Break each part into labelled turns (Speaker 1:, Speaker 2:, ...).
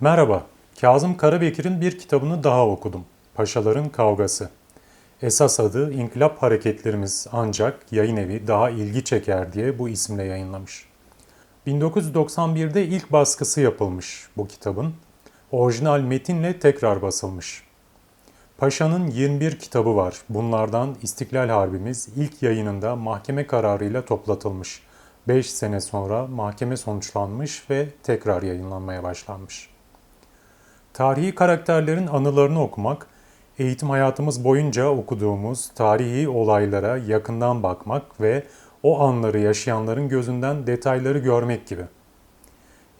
Speaker 1: Merhaba, Kazım Karabekir'in bir kitabını daha okudum. Paşaların Kavgası. Esas adı İnkılap Hareketlerimiz ancak yayın evi daha ilgi çeker diye bu isimle yayınlamış. 1991'de ilk baskısı yapılmış bu kitabın. Orijinal metinle tekrar basılmış. Paşa'nın 21 kitabı var. Bunlardan İstiklal Harbimiz ilk yayınında mahkeme kararıyla toplatılmış. 5 sene sonra mahkeme sonuçlanmış ve tekrar yayınlanmaya başlanmış. Tarihi karakterlerin anılarını okumak, eğitim hayatımız boyunca okuduğumuz tarihi olaylara yakından bakmak ve o anları yaşayanların gözünden detayları görmek gibi.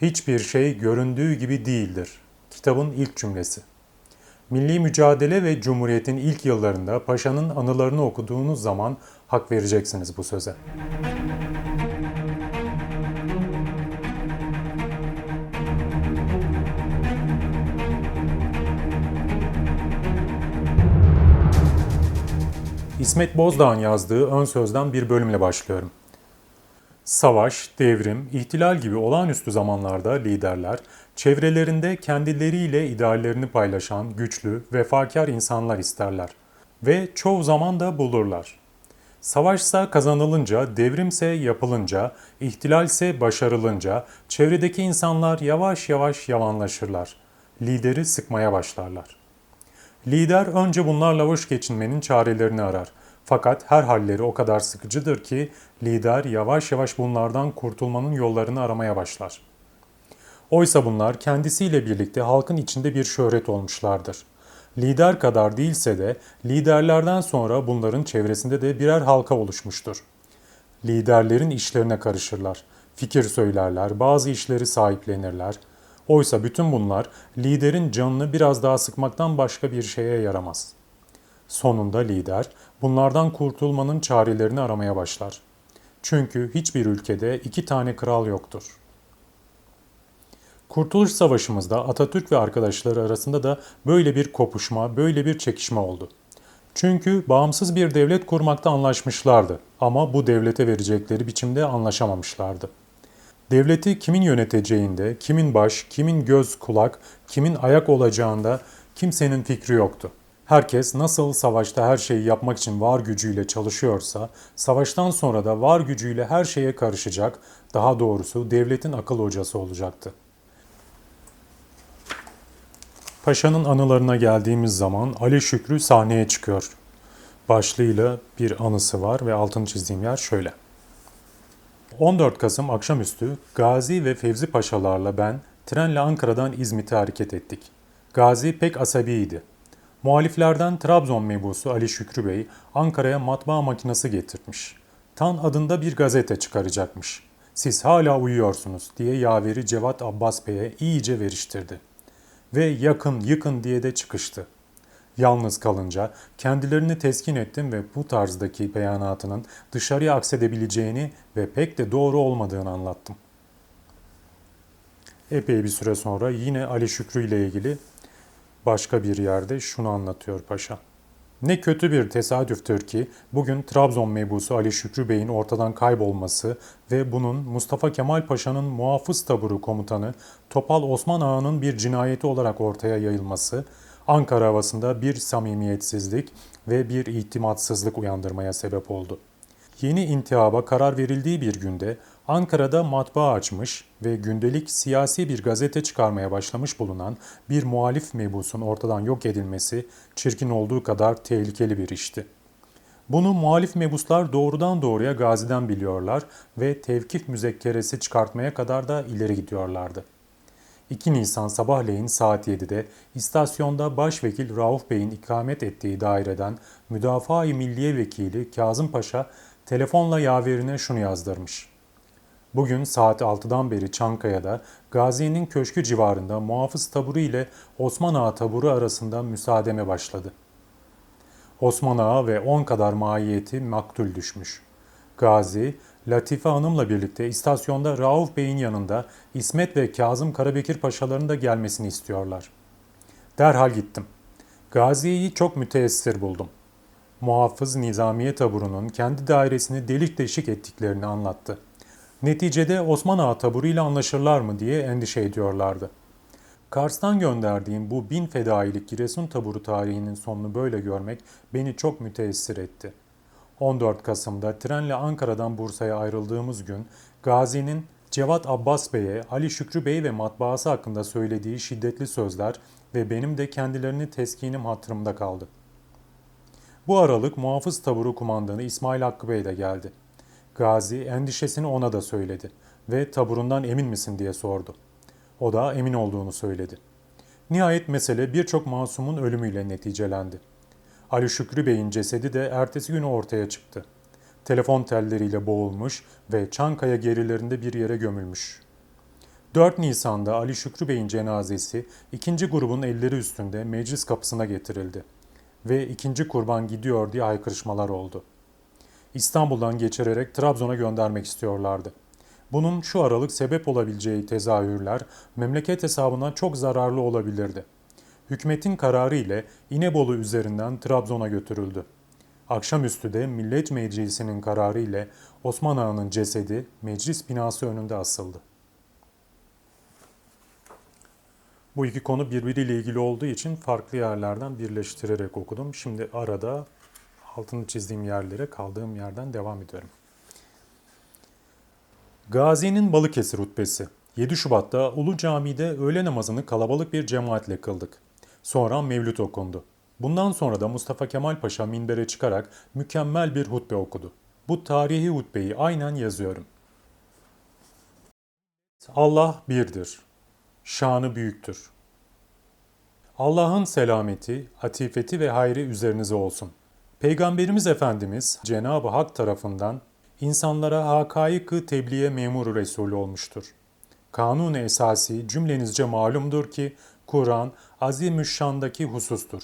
Speaker 1: Hiçbir şey göründüğü gibi değildir. Kitabın ilk cümlesi. Milli mücadele ve Cumhuriyet'in ilk yıllarında Paşa'nın anılarını okuduğunuz zaman hak vereceksiniz bu söze. İsmet Bozdağ'ın yazdığı ön sözden bir bölümle başlıyorum. Savaş, devrim, ihtilal gibi olağanüstü zamanlarda liderler, çevrelerinde kendileriyle ideallerini paylaşan güçlü, vefakar insanlar isterler ve çoğu zaman da bulurlar. Savaşsa kazanılınca, devrimse yapılınca, ihtilalse başarılınca çevredeki insanlar yavaş yavaş yavanlaşırlar. Lideri sıkmaya başlarlar. Lider önce bunlarla hoş geçinmenin çarelerini arar. Fakat her halleri o kadar sıkıcıdır ki lider yavaş yavaş bunlardan kurtulmanın yollarını aramaya başlar. Oysa bunlar kendisiyle birlikte halkın içinde bir şöhret olmuşlardır. Lider kadar değilse de liderlerden sonra bunların çevresinde de birer halka oluşmuştur. Liderlerin işlerine karışırlar, fikir söylerler, bazı işleri sahiplenirler. Oysa bütün bunlar liderin canını biraz daha sıkmaktan başka bir şeye yaramaz. Sonunda lider bunlardan kurtulmanın çarelerini aramaya başlar. Çünkü hiçbir ülkede iki tane kral yoktur. Kurtuluş Savaşımızda Atatürk ve arkadaşları arasında da böyle bir kopuşma, böyle bir çekişme oldu. Çünkü bağımsız bir devlet kurmakta anlaşmışlardı ama bu devlete verecekleri biçimde anlaşamamışlardı. Devleti kimin yöneteceğinde, kimin baş, kimin göz kulak, kimin ayak olacağında kimsenin fikri yoktu. Herkes nasıl savaşta her şeyi yapmak için var gücüyle çalışıyorsa, savaştan sonra da var gücüyle her şeye karışacak, daha doğrusu devletin akıl hocası olacaktı. Paşa'nın anılarına geldiğimiz zaman Ali Şükrü sahneye çıkıyor. Başlığıyla bir anısı var ve altını çizdiğim yer şöyle. 14 Kasım akşamüstü Gazi ve Fevzi Paşalarla ben trenle Ankara'dan İzmit'e hareket ettik. Gazi pek asabiydi. Muhaliflerden Trabzon mebusu Ali Şükrü Bey Ankara'ya matbaa makinesi getirtmiş. Tan adında bir gazete çıkaracakmış. Siz hala uyuyorsunuz diye yaveri Cevat Abbas Bey'e iyice veriştirdi. Ve yakın yıkın diye de çıkıştı. Yalnız kalınca kendilerini teskin ettim ve bu tarzdaki beyanatının dışarıya aksedebileceğini ve pek de doğru olmadığını anlattım. Epey bir süre sonra yine Ali Şükrü ile ilgili başka bir yerde şunu anlatıyor paşa. Ne kötü bir tesadüftür ki bugün Trabzon mebusu Ali Şükrü Bey'in ortadan kaybolması ve bunun Mustafa Kemal Paşa'nın muhafız taburu komutanı Topal Osman Ağa'nın bir cinayeti olarak ortaya yayılması, Ankara havasında bir samimiyetsizlik ve bir itimatsızlık uyandırmaya sebep oldu. Yeni intihaba karar verildiği bir günde Ankara'da matbaa açmış ve gündelik siyasi bir gazete çıkarmaya başlamış bulunan bir muhalif mebusun ortadan yok edilmesi çirkin olduğu kadar tehlikeli bir işti. Bunu muhalif mebuslar doğrudan doğruya Gazi'den biliyorlar ve tevkif müzekkeresi çıkartmaya kadar da ileri gidiyorlardı. 2 Nisan sabahleyin saat 7'de istasyonda Başvekil Rauf Bey'in ikamet ettiği daireden Müdafaa-i Milliye Vekili Kazım Paşa telefonla yaverine şunu yazdırmış. Bugün saat 6'dan beri Çankaya'da Gazi'nin köşkü civarında muhafız taburu ile Osman Ağa taburu arasında müsaademe başladı. Osman Ağa ve 10 kadar mahiyeti maktul düşmüş. Gazi, Latife Hanım'la birlikte istasyonda Rauf Bey'in yanında İsmet ve Kazım Karabekir Paşaların da gelmesini istiyorlar. Derhal gittim. Gazi'yi çok müteessir buldum. Muhafız Nizamiye taburunun kendi dairesini delik deşik ettiklerini anlattı. Neticede Osman Ağa taburuyla anlaşırlar mı diye endişe ediyorlardı. Kars'tan gönderdiğim bu bin fedailik Giresun taburu tarihinin sonunu böyle görmek beni çok müteessir etti. 14 Kasım'da trenle Ankara'dan Bursa'ya ayrıldığımız gün Gazi'nin Cevat Abbas Bey'e, Ali Şükrü Bey ve matbaası hakkında söylediği şiddetli sözler ve benim de kendilerini teskinim hatırımda kaldı. Bu aralık muhafız taburu kumandanı İsmail Hakkı Bey de geldi. Gazi endişesini ona da söyledi ve taburundan emin misin diye sordu. O da emin olduğunu söyledi. Nihayet mesele birçok masumun ölümüyle neticelendi. Ali Şükrü Bey'in cesedi de ertesi günü ortaya çıktı. Telefon telleriyle boğulmuş ve Çankaya gerilerinde bir yere gömülmüş. 4 Nisan'da Ali Şükrü Bey'in cenazesi ikinci grubun elleri üstünde meclis kapısına getirildi ve ikinci kurban gidiyor diye haykırışmalar oldu. İstanbul'dan geçirerek Trabzon'a göndermek istiyorlardı. Bunun şu aralık sebep olabileceği tezahürler memleket hesabından çok zararlı olabilirdi. Hükümetin kararı ile İnebolu üzerinden Trabzon'a götürüldü. Akşamüstü de Millet Meclisi'nin kararı ile Osman Ağa'nın cesedi meclis binası önünde asıldı. Bu iki konu birbiriyle ilgili olduğu için farklı yerlerden birleştirerek okudum. Şimdi arada altını çizdiğim yerlere kaldığım yerden devam ediyorum. Gazi'nin Balıkesir hutbesi. 7 Şubat'ta Ulu Cami'de öğle namazını kalabalık bir cemaatle kıldık. Sonra mevlüt okundu. Bundan sonra da Mustafa Kemal Paşa minbere çıkarak mükemmel bir hutbe okudu. Bu tarihi hutbeyi aynen yazıyorum. Allah birdir. Şanı büyüktür. Allah'ın selameti, atifeti ve hayrı üzerinize olsun. Peygamberimiz Efendimiz Cenab-ı Hak tarafından insanlara hakayıkı tebliğe memur Resulü olmuştur. Kanun-u esası cümlenizce malumdur ki Kur'an azimüşşandaki husustur.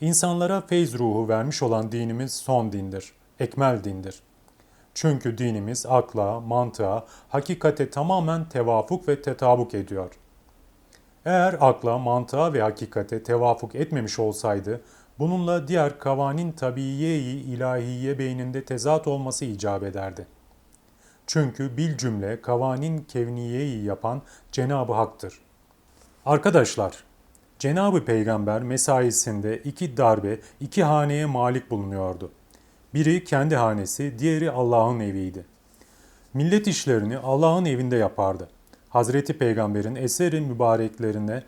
Speaker 1: İnsanlara feyz ruhu vermiş olan dinimiz son dindir, ekmel dindir. Çünkü dinimiz akla, mantığa, hakikate tamamen tevafuk ve tetabuk ediyor. Eğer akla, mantığa ve hakikate tevafuk etmemiş olsaydı, bununla diğer kavanin tabiiye-i ilahiye beyninde tezat olması icap ederdi. Çünkü bil cümle kavanin kevniyeyi yapan Cenab-ı Hak'tır. Arkadaşlar, Cenab-ı Peygamber mesaisinde iki darbe, iki haneye malik bulunuyordu. Biri kendi hanesi, diğeri Allah'ın eviydi. Millet işlerini Allah'ın evinde yapardı. Hazreti Peygamber'in eseri mübareklerine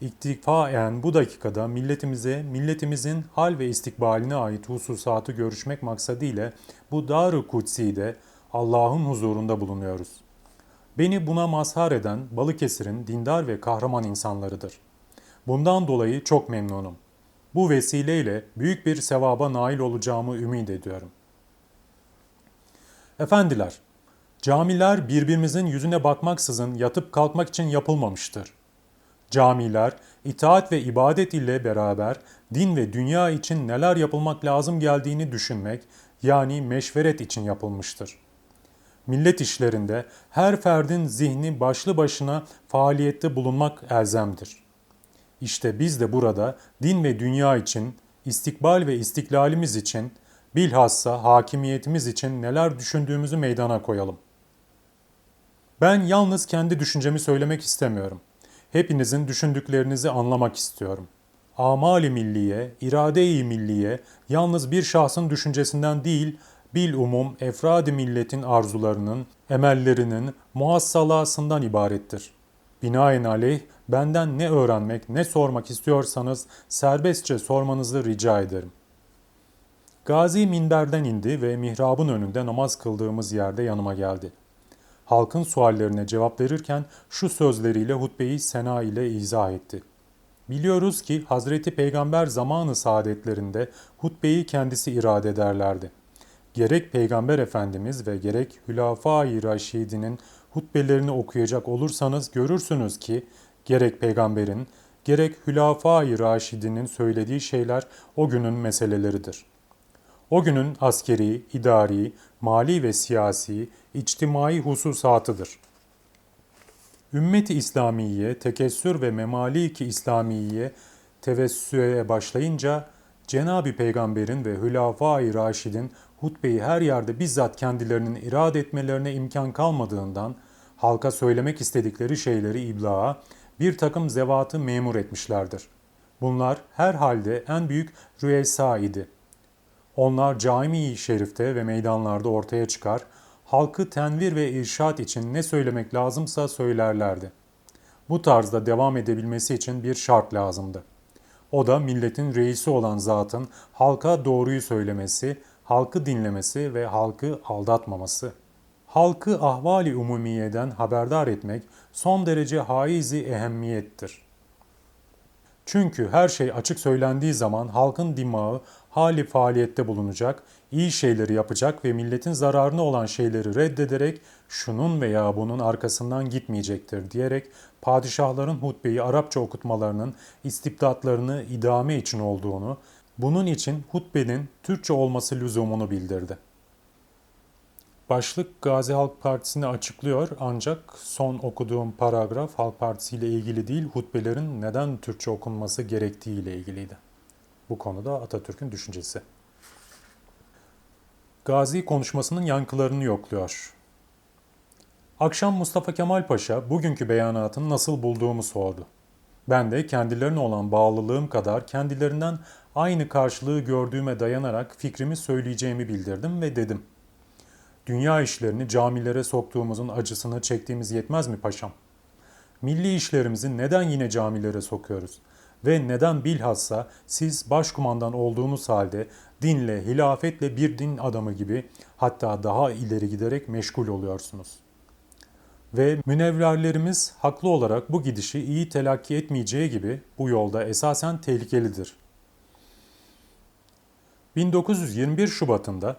Speaker 1: iktifaen bu dakikada milletimize, milletimizin hal ve istikbaline ait hususatı görüşmek maksadıyla bu Dar-ı Kutsi'de Allah'ın huzurunda bulunuyoruz. Beni buna mazhar eden Balıkesir'in dindar ve kahraman insanlarıdır. Bundan dolayı çok memnunum. Bu vesileyle büyük bir sevaba nail olacağımı ümit ediyorum. Efendiler, camiler birbirimizin yüzüne bakmaksızın yatıp kalkmak için yapılmamıştır. Camiler, itaat ve ibadet ile beraber din ve dünya için neler yapılmak lazım geldiğini düşünmek, yani meşveret için yapılmıştır. Millet işlerinde her ferdin zihni başlı başına faaliyette bulunmak elzemdir. İşte biz de burada din ve dünya için, istikbal ve istiklalimiz için, bilhassa hakimiyetimiz için neler düşündüğümüzü meydana koyalım. Ben yalnız kendi düşüncemi söylemek istemiyorum. Hepinizin düşündüklerinizi anlamak istiyorum. Amali milliye, irade-i milliye yalnız bir şahsın düşüncesinden değil, bil umum efrad-ı milletin arzularının, emellerinin muhassalasından ibarettir. Binaenaleyh benden ne öğrenmek ne sormak istiyorsanız serbestçe sormanızı rica ederim. Gazi minberden indi ve mihrabın önünde namaz kıldığımız yerde yanıma geldi. Halkın suallerine cevap verirken şu sözleriyle hutbeyi sena ile izah etti. Biliyoruz ki Hazreti Peygamber zamanı saadetlerinde hutbeyi kendisi irade ederlerdi. Gerek Peygamber Efendimiz ve gerek Hülafai Raşidinin hutbelerini okuyacak olursanız görürsünüz ki gerek peygamberin gerek Hülafai Raşidinin söylediği şeyler o günün meseleleridir. O günün askeri, idari, mali ve siyasi, içtimai hususatıdır. Ümmet-i İslamiye, tekessür ve memalik-i İslamiye tevessüye başlayınca Cenab-ı Peygamber'in ve Hülafai Raşid'in hutbeyi her yerde bizzat kendilerinin irade etmelerine imkan kalmadığından halka söylemek istedikleri şeyleri iblağa bir takım zevatı memur etmişlerdir. Bunlar herhalde en büyük rüesa idi. Onlar cami-i şerifte ve meydanlarda ortaya çıkar, halkı tenvir ve irşat için ne söylemek lazımsa söylerlerdi. Bu tarzda devam edebilmesi için bir şart lazımdı. O da milletin reisi olan zatın halka doğruyu söylemesi, halkı dinlemesi ve halkı aldatmaması. Halkı ahvali umumiyeden haberdar etmek son derece haizi ehemmiyettir. Çünkü her şey açık söylendiği zaman halkın dimağı hali faaliyette bulunacak, iyi şeyleri yapacak ve milletin zararına olan şeyleri reddederek şunun veya bunun arkasından gitmeyecektir diyerek padişahların hutbeyi Arapça okutmalarının istibdatlarını idame için olduğunu, bunun için hutbenin Türkçe olması lüzumunu bildirdi. Başlık Gazi Halk Partisi'ni açıklıyor ancak son okuduğum paragraf Halk Partisi ile ilgili değil, hutbelerin neden Türkçe okunması gerektiği ile ilgiliydi. Bu konuda Atatürk'ün düşüncesi. Gazi konuşmasının yankılarını yokluyor. Akşam Mustafa Kemal Paşa bugünkü beyanatını nasıl bulduğumu sordu. Ben de kendilerine olan bağlılığım kadar kendilerinden aynı karşılığı gördüğüme dayanarak fikrimi söyleyeceğimi bildirdim ve dedim. Dünya işlerini camilere soktuğumuzun acısını çektiğimiz yetmez mi paşam? Milli işlerimizi neden yine camilere sokuyoruz? Ve neden bilhassa siz başkumandan olduğunuz halde dinle, hilafetle bir din adamı gibi hatta daha ileri giderek meşgul oluyorsunuz?'' Ve münevverlerimiz haklı olarak bu gidişi iyi telakki etmeyeceği gibi bu yolda esasen tehlikelidir. 1921 Şubat'ında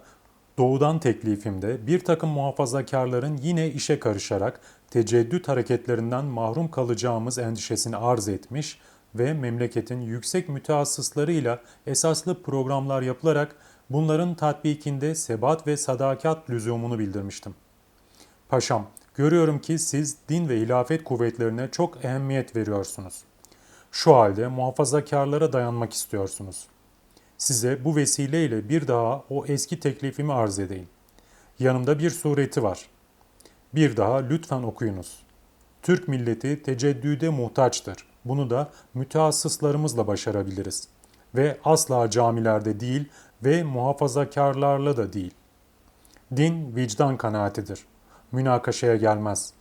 Speaker 1: doğudan teklifimde bir takım muhafazakarların yine işe karışarak teceddüt hareketlerinden mahrum kalacağımız endişesini arz etmiş ve memleketin yüksek mütehassıslarıyla esaslı programlar yapılarak bunların tatbikinde sebat ve sadakat lüzumunu bildirmiştim. Paşam, Görüyorum ki siz din ve hilafet kuvvetlerine çok ehemmiyet veriyorsunuz. Şu halde muhafazakarlara dayanmak istiyorsunuz. Size bu vesileyle bir daha o eski teklifimi arz edeyim. Yanımda bir sureti var. Bir daha lütfen okuyunuz. Türk milleti teceddüde muhtaçtır. Bunu da mütehassıslarımızla başarabiliriz. Ve asla camilerde değil ve muhafazakarlarla da değil. Din vicdan kanaatidir münakaşaya gelmez.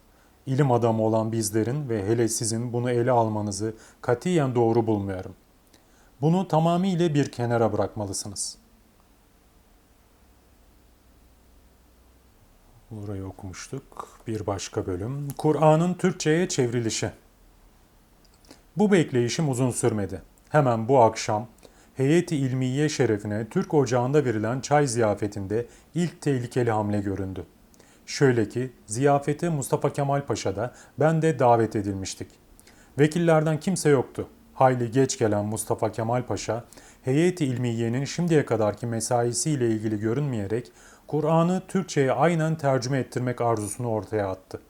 Speaker 1: İlim adamı olan bizlerin ve hele sizin bunu ele almanızı katiyen doğru bulmuyorum. Bunu tamamıyla bir kenara bırakmalısınız. Burayı okumuştuk. Bir başka bölüm. Kur'an'ın Türkçe'ye çevrilişi. Bu bekleyişim uzun sürmedi. Hemen bu akşam Heyeti İlmiye şerefine Türk Ocağı'nda verilen çay ziyafetinde ilk tehlikeli hamle göründü. Şöyle ki ziyafete Mustafa Kemal Paşa'da ben de davet edilmiştik. Vekillerden kimse yoktu. Hayli geç gelen Mustafa Kemal Paşa, heyeti ilmiyenin şimdiye kadarki mesaisiyle ilgili görünmeyerek Kur'an'ı Türkçe'ye aynen tercüme ettirmek arzusunu ortaya attı.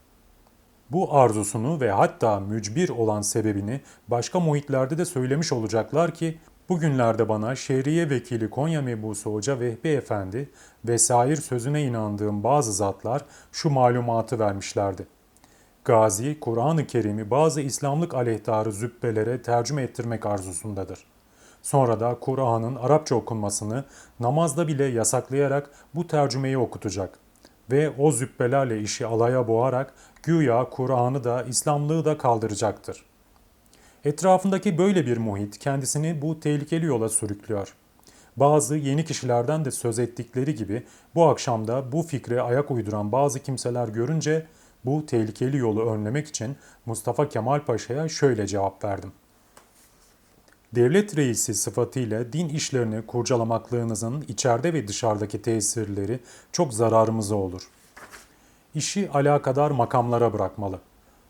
Speaker 1: Bu arzusunu ve hatta mücbir olan sebebini başka muhitlerde de söylemiş olacaklar ki Bugünlerde bana şehriye vekili Konya mebusu Hoca Vehbi Efendi vesair sözüne inandığım bazı zatlar şu malumatı vermişlerdi. Gazi, Kur'an-ı Kerim'i bazı İslamlık aleyhtarı zübbelere tercüme ettirmek arzusundadır. Sonra da Kur'an'ın Arapça okunmasını namazda bile yasaklayarak bu tercümeyi okutacak ve o zübbelerle işi alaya boğarak güya Kur'an'ı da İslamlığı da kaldıracaktır. Etrafındaki böyle bir muhit kendisini bu tehlikeli yola sürüklüyor. Bazı yeni kişilerden de söz ettikleri gibi bu akşamda bu fikre ayak uyduran bazı kimseler görünce bu tehlikeli yolu önlemek için Mustafa Kemal Paşa'ya şöyle cevap verdim. Devlet reisi sıfatıyla din işlerini kurcalamaklığınızın içeride ve dışarıdaki tesirleri çok zararımıza olur. İşi alakadar makamlara bırakmalı.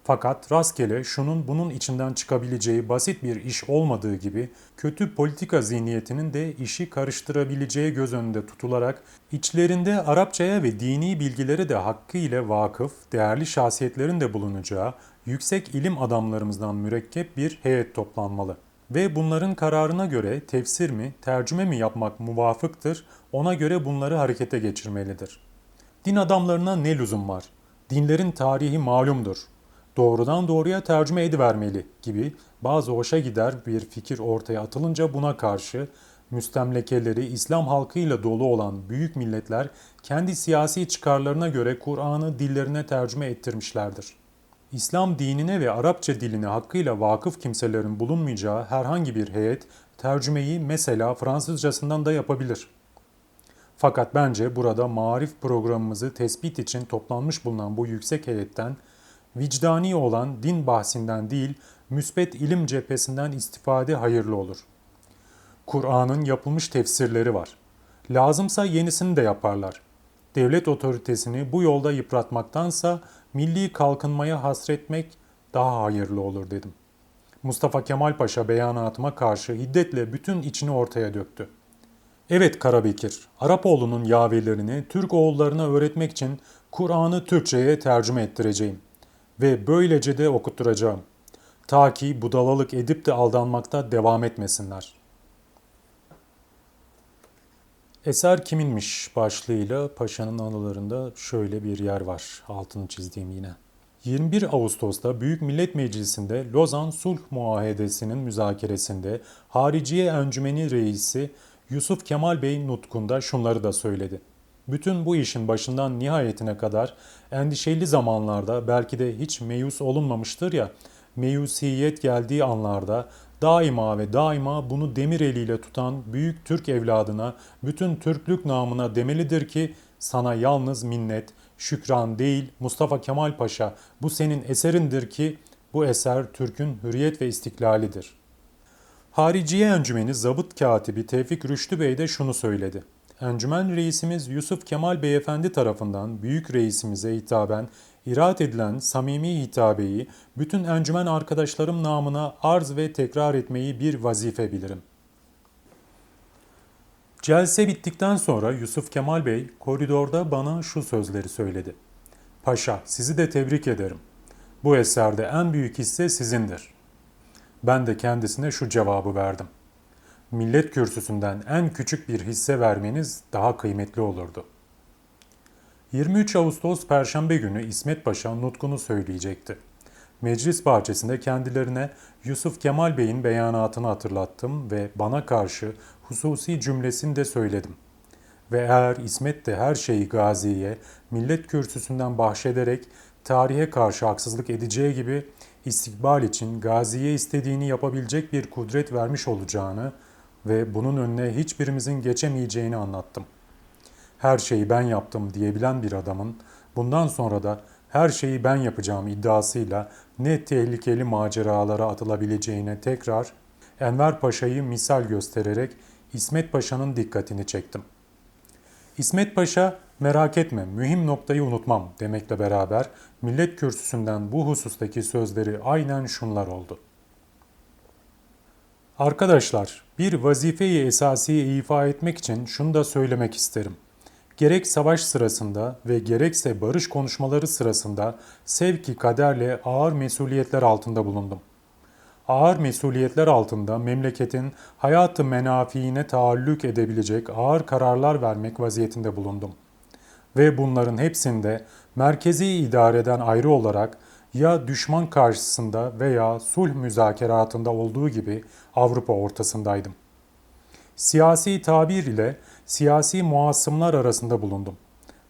Speaker 1: Fakat rastgele şunun bunun içinden çıkabileceği basit bir iş olmadığı gibi kötü politika zihniyetinin de işi karıştırabileceği göz önünde tutularak içlerinde Arapçaya ve dini bilgilere de hakkı ile vakıf, değerli şahsiyetlerin de bulunacağı yüksek ilim adamlarımızdan mürekkep bir heyet toplanmalı. Ve bunların kararına göre tefsir mi, tercüme mi yapmak muvafıktır, ona göre bunları harekete geçirmelidir. Din adamlarına ne lüzum var? Dinlerin tarihi malumdur. Doğrudan doğruya tercüme edivermeli gibi bazı hoşa gider bir fikir ortaya atılınca buna karşı müstemlekeleri İslam halkıyla dolu olan büyük milletler kendi siyasi çıkarlarına göre Kur'an'ı dillerine tercüme ettirmişlerdir. İslam dinine ve Arapça diline hakkıyla vakıf kimselerin bulunmayacağı herhangi bir heyet tercümeyi mesela Fransızcasından da yapabilir. Fakat bence burada marif programımızı tespit için toplanmış bulunan bu yüksek heyetten vicdani olan din bahsinden değil, müspet ilim cephesinden istifade hayırlı olur. Kur'an'ın yapılmış tefsirleri var. Lazımsa yenisini de yaparlar. Devlet otoritesini bu yolda yıpratmaktansa milli kalkınmaya hasretmek daha hayırlı olur dedim. Mustafa Kemal Paşa beyanatıma karşı hiddetle bütün içini ortaya döktü. Evet Karabekir, Arapoğlu'nun yavelerini Türk oğullarına öğretmek için Kur'an'ı Türkçe'ye tercüme ettireceğim. Ve böylece de okutturacağım. Ta ki budalalık edip de aldanmakta devam etmesinler. Eser kiminmiş başlığıyla Paşa'nın anılarında şöyle bir yer var. Altını çizdiğim yine. 21 Ağustos'ta Büyük Millet Meclisi'nde Lozan Sulh Muahedesi'nin müzakeresinde Hariciye Encümeni Reisi Yusuf Kemal Bey nutkunda şunları da söyledi. Bütün bu işin başından nihayetine kadar endişeli zamanlarda belki de hiç meyus olunmamıştır ya, meyusiyet geldiği anlarda daima ve daima bunu demir eliyle tutan büyük Türk evladına, bütün Türklük namına demelidir ki sana yalnız minnet, şükran değil Mustafa Kemal Paşa bu senin eserindir ki bu eser Türk'ün hürriyet ve istiklalidir. Hariciye Encümeni Zabıt Katibi Tevfik Rüştü Bey de şunu söyledi. Encümen reisimiz Yusuf Kemal Beyefendi tarafından büyük reisimize hitaben iraat edilen samimi hitabeyi bütün encümen arkadaşlarım namına arz ve tekrar etmeyi bir vazife bilirim. Celse bittikten sonra Yusuf Kemal Bey koridorda bana şu sözleri söyledi. Paşa sizi de tebrik ederim. Bu eserde en büyük hisse sizindir. Ben de kendisine şu cevabı verdim. Millet kürsüsünden en küçük bir hisse vermeniz daha kıymetli olurdu. 23 Ağustos Perşembe günü İsmet Paşa nutkunu söyleyecekti. Meclis bahçesinde kendilerine Yusuf Kemal Bey'in beyanatını hatırlattım ve bana karşı hususi cümlesini de söyledim. Ve eğer İsmet de her şeyi Gazi'ye millet kürsüsünden bahşederek tarihe karşı haksızlık edeceği gibi istikbal için Gazi'ye istediğini yapabilecek bir kudret vermiş olacağını ve bunun önüne hiçbirimizin geçemeyeceğini anlattım. Her şeyi ben yaptım diyebilen bir adamın bundan sonra da her şeyi ben yapacağım iddiasıyla ne tehlikeli maceralara atılabileceğine tekrar Enver Paşa'yı misal göstererek İsmet Paşa'nın dikkatini çektim. İsmet Paşa merak etme mühim noktayı unutmam demekle beraber millet kürsüsünden bu husustaki sözleri aynen şunlar oldu. Arkadaşlar bir vazifeyi esasiye ifa etmek için şunu da söylemek isterim. Gerek savaş sırasında ve gerekse barış konuşmaları sırasında sevki kaderle ağır mesuliyetler altında bulundum. Ağır mesuliyetler altında memleketin hayatı menafiine taallük edebilecek ağır kararlar vermek vaziyetinde bulundum. Ve bunların hepsinde merkezi idareden ayrı olarak ya düşman karşısında veya sulh müzakeratında olduğu gibi Avrupa ortasındaydım. Siyasi tabir ile siyasi muasımlar arasında bulundum.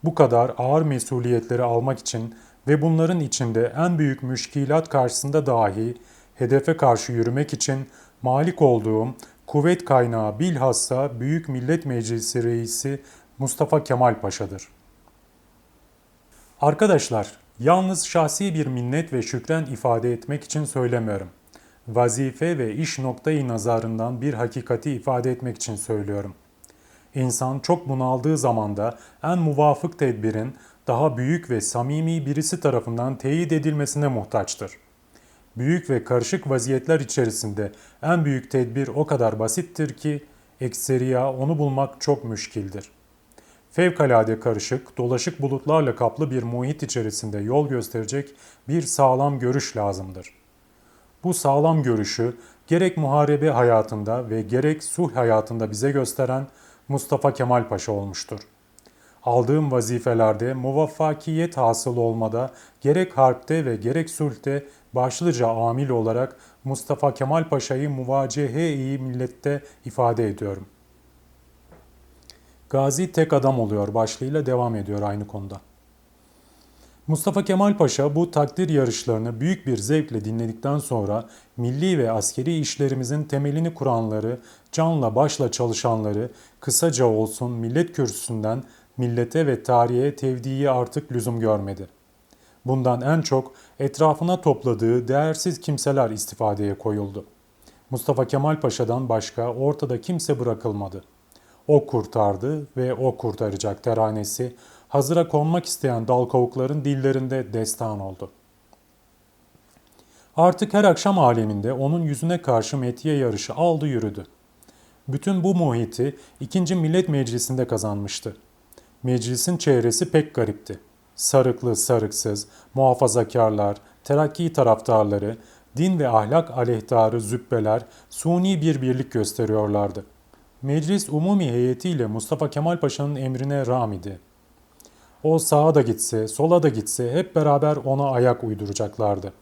Speaker 1: Bu kadar ağır mesuliyetleri almak için ve bunların içinde en büyük müşkilat karşısında dahi hedefe karşı yürümek için malik olduğum kuvvet kaynağı bilhassa Büyük Millet Meclisi Reisi Mustafa Kemal Paşa'dır. Arkadaşlar, yalnız şahsi bir minnet ve şükran ifade etmek için söylemiyorum. Vazife ve iş noktayı nazarından bir hakikati ifade etmek için söylüyorum. İnsan çok bunaldığı zamanda en muvafık tedbirin daha büyük ve samimi birisi tarafından teyit edilmesine muhtaçtır. Büyük ve karışık vaziyetler içerisinde en büyük tedbir o kadar basittir ki ekseriya onu bulmak çok müşkildir. Fevkalade karışık, dolaşık bulutlarla kaplı bir muhit içerisinde yol gösterecek bir sağlam görüş lazımdır. Bu sağlam görüşü gerek muharebe hayatında ve gerek sulh hayatında bize gösteren Mustafa Kemal Paşa olmuştur. Aldığım vazifelerde muvaffakiyet hasıl olmada gerek harpte ve gerek sulhte başlıca amil olarak Mustafa Kemal Paşa'yı muvacehe-i millette ifade ediyorum. Gazi tek adam oluyor başlığıyla devam ediyor aynı konuda. Mustafa Kemal Paşa bu takdir yarışlarını büyük bir zevkle dinledikten sonra milli ve askeri işlerimizin temelini kuranları, canla başla çalışanları, kısaca olsun millet kürsüsünden millete ve tarihe tevdiyi artık lüzum görmedi. Bundan en çok etrafına topladığı değersiz kimseler istifadeye koyuldu. Mustafa Kemal Paşa'dan başka ortada kimse bırakılmadı. O kurtardı ve o kurtaracak teranesi hazıra konmak isteyen dal kavukların dillerinde destan oldu. Artık her akşam aleminde onun yüzüne karşı metiye yarışı aldı yürüdü. Bütün bu muhiti 2. Millet Meclisi'nde kazanmıştı. Meclisin çevresi pek garipti. Sarıklı sarıksız, muhafazakarlar, terakki taraftarları, din ve ahlak aleyhtarı zübbeler suni bir birlik gösteriyorlardı. Meclis umumi heyetiyle Mustafa Kemal Paşa'nın emrine ram idi. O sağa da gitse, sola da gitse hep beraber ona ayak uyduracaklardı.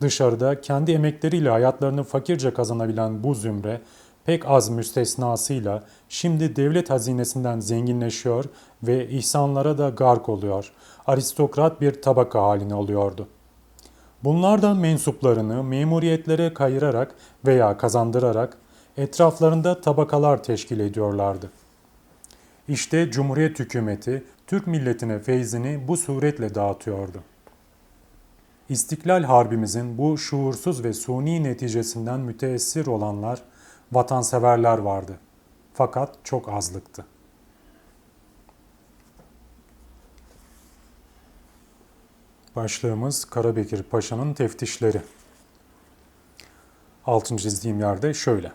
Speaker 1: Dışarıda kendi emekleriyle hayatlarını fakirce kazanabilen bu zümre pek az müstesnasıyla şimdi devlet hazinesinden zenginleşiyor ve ihsanlara da gark oluyor. Aristokrat bir tabaka haline alıyordu. Bunlar da mensuplarını memuriyetlere kayırarak veya kazandırarak etraflarında tabakalar teşkil ediyorlardı. İşte Cumhuriyet hükümeti Türk milletine feyzini bu suretle dağıtıyordu. İstiklal Harbimizin bu şuursuz ve suni neticesinden müteessir olanlar vatanseverler vardı. Fakat çok azlıktı. Başlığımız Karabekir Paşa'nın teftişleri. Altın çizdiğim yerde şöyle.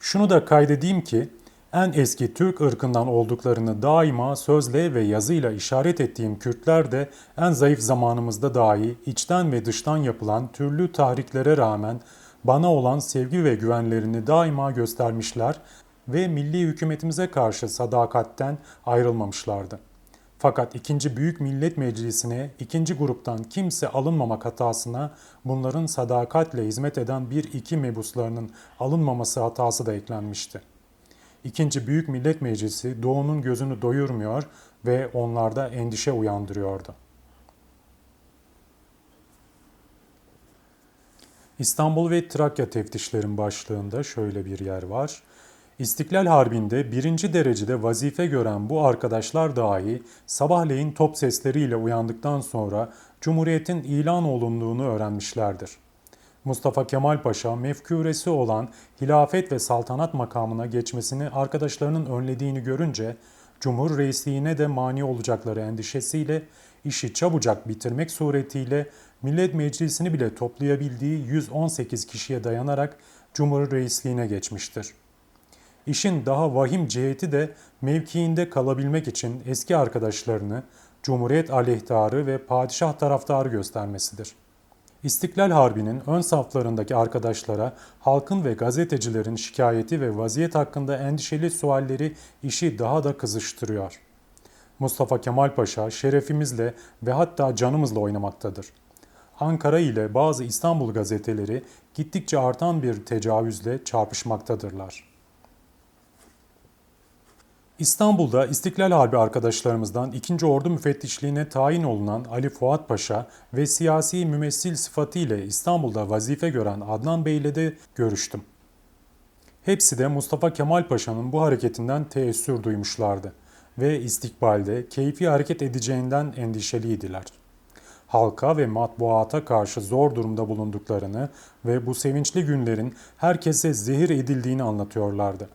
Speaker 1: Şunu da kaydedeyim ki en eski Türk ırkından olduklarını daima sözle ve yazıyla işaret ettiğim Kürtler de en zayıf zamanımızda dahi içten ve dıştan yapılan türlü tahriklere rağmen bana olan sevgi ve güvenlerini daima göstermişler ve milli hükümetimize karşı sadakatten ayrılmamışlardı. Fakat ikinci Büyük Millet Meclisi'ne ikinci gruptan kimse alınmamak hatasına bunların sadakatle hizmet eden bir iki mebuslarının alınmaması hatası da eklenmişti. İkinci Büyük Millet Meclisi Doğu'nun gözünü doyurmuyor ve onlarda endişe uyandırıyordu. İstanbul ve Trakya teftişlerin başlığında şöyle bir yer var. İstiklal Harbi'nde birinci derecede vazife gören bu arkadaşlar dahi sabahleyin top sesleriyle uyandıktan sonra Cumhuriyet'in ilan olunduğunu öğrenmişlerdir. Mustafa Kemal Paşa mefküresi olan hilafet ve saltanat makamına geçmesini arkadaşlarının önlediğini görünce Cumhur Reisliğine de mani olacakları endişesiyle işi çabucak bitirmek suretiyle Millet Meclisi'ni bile toplayabildiği 118 kişiye dayanarak Cumhur Reisliğine geçmiştir. İşin daha vahim ciheti de mevkiinde kalabilmek için eski arkadaşlarını Cumhuriyet aleyhtarı ve padişah taraftarı göstermesidir. İstiklal Harbi'nin ön saflarındaki arkadaşlara halkın ve gazetecilerin şikayeti ve vaziyet hakkında endişeli sualleri işi daha da kızıştırıyor. Mustafa Kemal Paşa şerefimizle ve hatta canımızla oynamaktadır. Ankara ile bazı İstanbul gazeteleri gittikçe artan bir tecavüzle çarpışmaktadırlar. İstanbul'da İstiklal Harbi arkadaşlarımızdan 2. Ordu Müfettişliğine tayin olunan Ali Fuat Paşa ve siyasi mümessil sıfatıyla İstanbul'da vazife gören Adnan Bey ile de görüştüm. Hepsi de Mustafa Kemal Paşa'nın bu hareketinden teessür duymuşlardı ve istikbalde keyfi hareket edeceğinden endişeliydiler. Halka ve matbuata karşı zor durumda bulunduklarını ve bu sevinçli günlerin herkese zehir edildiğini anlatıyorlardı.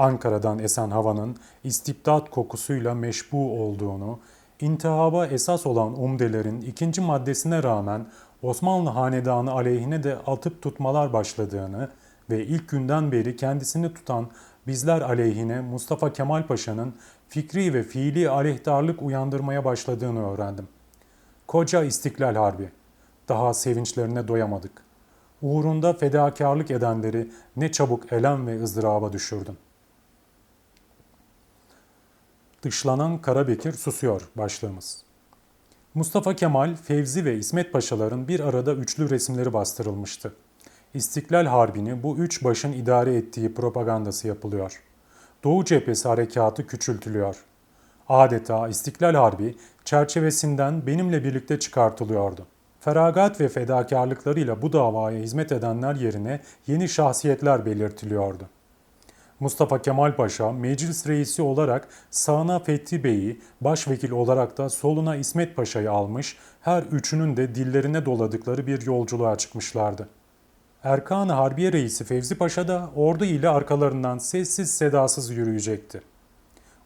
Speaker 1: Ankara'dan esen havanın istibdat kokusuyla meşbu olduğunu, intihaba esas olan umdelerin ikinci maddesine rağmen Osmanlı hanedanı aleyhine de atıp tutmalar başladığını ve ilk günden beri kendisini tutan bizler aleyhine Mustafa Kemal Paşa'nın fikri ve fiili aleyhtarlık uyandırmaya başladığını öğrendim. Koca İstiklal Harbi. Daha sevinçlerine doyamadık. Uğrunda fedakarlık edenleri ne çabuk elem ve ızdıraba düşürdün. Dışlanan Karabekir susuyor başlığımız. Mustafa Kemal, Fevzi ve İsmet Paşaların bir arada üçlü resimleri bastırılmıştı. İstiklal Harbi'ni bu üç başın idare ettiği propagandası yapılıyor. Doğu cephesi harekatı küçültülüyor. Adeta İstiklal Harbi çerçevesinden benimle birlikte çıkartılıyordu. Feragat ve fedakarlıklarıyla bu davaya hizmet edenler yerine yeni şahsiyetler belirtiliyordu. Mustafa Kemal Paşa meclis reisi olarak sağına Fethi Bey'i, başvekil olarak da soluna İsmet Paşa'yı almış, her üçünün de dillerine doladıkları bir yolculuğa çıkmışlardı. Erkan-ı Harbiye Reisi Fevzi Paşa da ordu ile arkalarından sessiz sedasız yürüyecekti.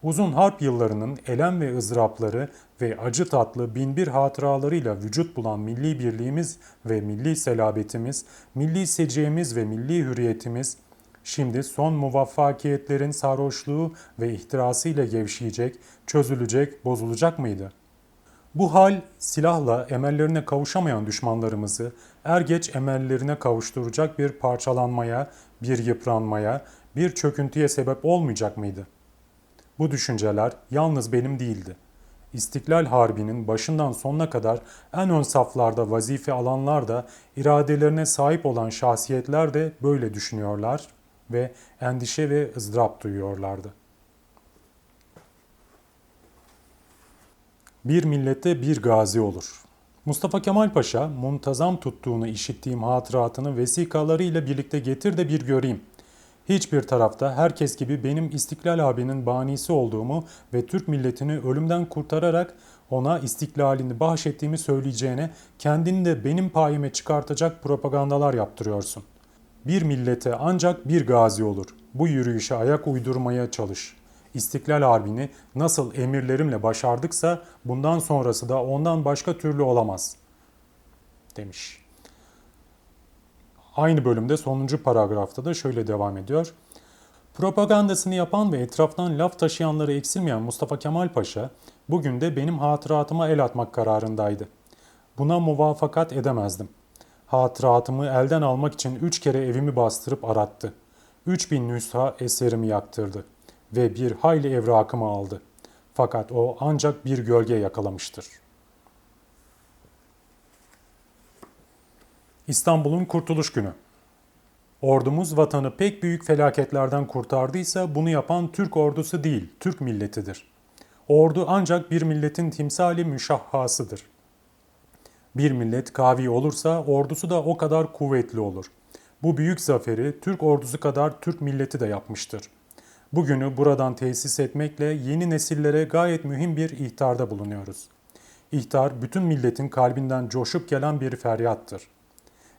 Speaker 1: Uzun harp yıllarının elem ve ızdırapları ve acı tatlı binbir hatıralarıyla vücut bulan milli birliğimiz ve milli selabetimiz, milli seciyemiz ve milli hürriyetimiz, şimdi son muvaffakiyetlerin sarhoşluğu ve ihtirasıyla gevşeyecek, çözülecek, bozulacak mıydı? Bu hal silahla emellerine kavuşamayan düşmanlarımızı er geç emellerine kavuşturacak bir parçalanmaya, bir yıpranmaya, bir çöküntüye sebep olmayacak mıydı? Bu düşünceler yalnız benim değildi. İstiklal Harbi'nin başından sonuna kadar en ön saflarda vazife alanlar da iradelerine sahip olan şahsiyetler de böyle düşünüyorlar ve endişe ve ızdırap duyuyorlardı. Bir millete bir gazi olur. Mustafa Kemal Paşa muntazam tuttuğunu işittiğim hatıratını vesikalarıyla birlikte getir de bir göreyim. Hiçbir tarafta herkes gibi benim İstiklal abinin banisi olduğumu ve Türk milletini ölümden kurtararak ona istiklalini bahşettiğimi söyleyeceğine kendini de benim payime çıkartacak propagandalar yaptırıyorsun. Bir millete ancak bir gazi olur. Bu yürüyüşe ayak uydurmaya çalış. İstiklal Harbi'ni nasıl emirlerimle başardıksa bundan sonrası da ondan başka türlü olamaz." demiş. Aynı bölümde sonuncu paragrafta da şöyle devam ediyor. Propagandasını yapan ve etraftan laf taşıyanları eksilmeyen Mustafa Kemal Paşa bugün de benim hatıratıma el atmak kararındaydı. Buna muvafakat edemezdim. Hatıratımı elden almak için üç kere evimi bastırıp arattı. Üç bin nüsha eserimi yaktırdı ve bir hayli evrakımı aldı. Fakat o ancak bir gölge yakalamıştır. İstanbul'un Kurtuluş Günü Ordumuz vatanı pek büyük felaketlerden kurtardıysa bunu yapan Türk ordusu değil, Türk milletidir. Ordu ancak bir milletin timsali müşahhasıdır. Bir millet kavi olursa ordusu da o kadar kuvvetli olur. Bu büyük zaferi Türk ordusu kadar Türk milleti de yapmıştır. Bugünü buradan tesis etmekle yeni nesillere gayet mühim bir ihtarda bulunuyoruz. İhtar bütün milletin kalbinden coşup gelen bir feryattır.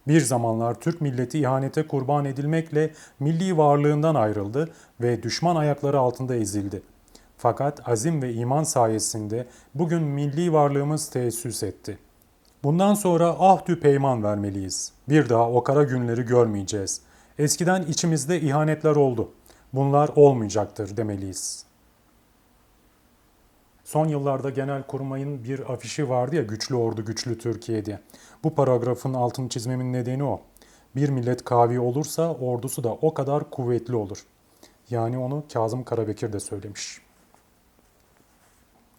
Speaker 1: Bir zamanlar Türk milleti ihanete kurban edilmekle milli varlığından ayrıldı ve düşman ayakları altında ezildi. Fakat azim ve iman sayesinde bugün milli varlığımız teessüs etti. Bundan sonra ahdü peyman vermeliyiz. Bir daha o kara günleri görmeyeceğiz. Eskiden içimizde ihanetler oldu. Bunlar olmayacaktır demeliyiz. Son yıllarda genel kurmayın bir afişi vardı ya güçlü ordu güçlü Türkiye diye. Bu paragrafın altını çizmemin nedeni o. Bir millet kavi olursa ordusu da o kadar kuvvetli olur. Yani onu Kazım Karabekir de söylemiş.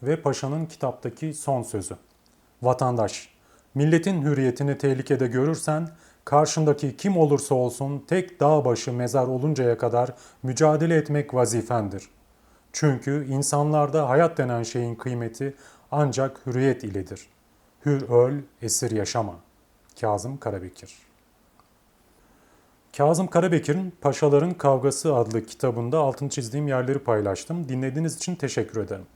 Speaker 1: Ve Paşa'nın kitaptaki son sözü. Vatandaş, milletin hürriyetini tehlikede görürsen karşındaki kim olursa olsun tek dağ başı mezar oluncaya kadar mücadele etmek vazifendir. Çünkü insanlarda hayat denen şeyin kıymeti ancak hürriyet iledir. Hür öl, esir yaşama. Kazım Karabekir Kazım Karabekir'in Paşaların Kavgası adlı kitabında altını çizdiğim yerleri paylaştım. Dinlediğiniz için teşekkür ederim.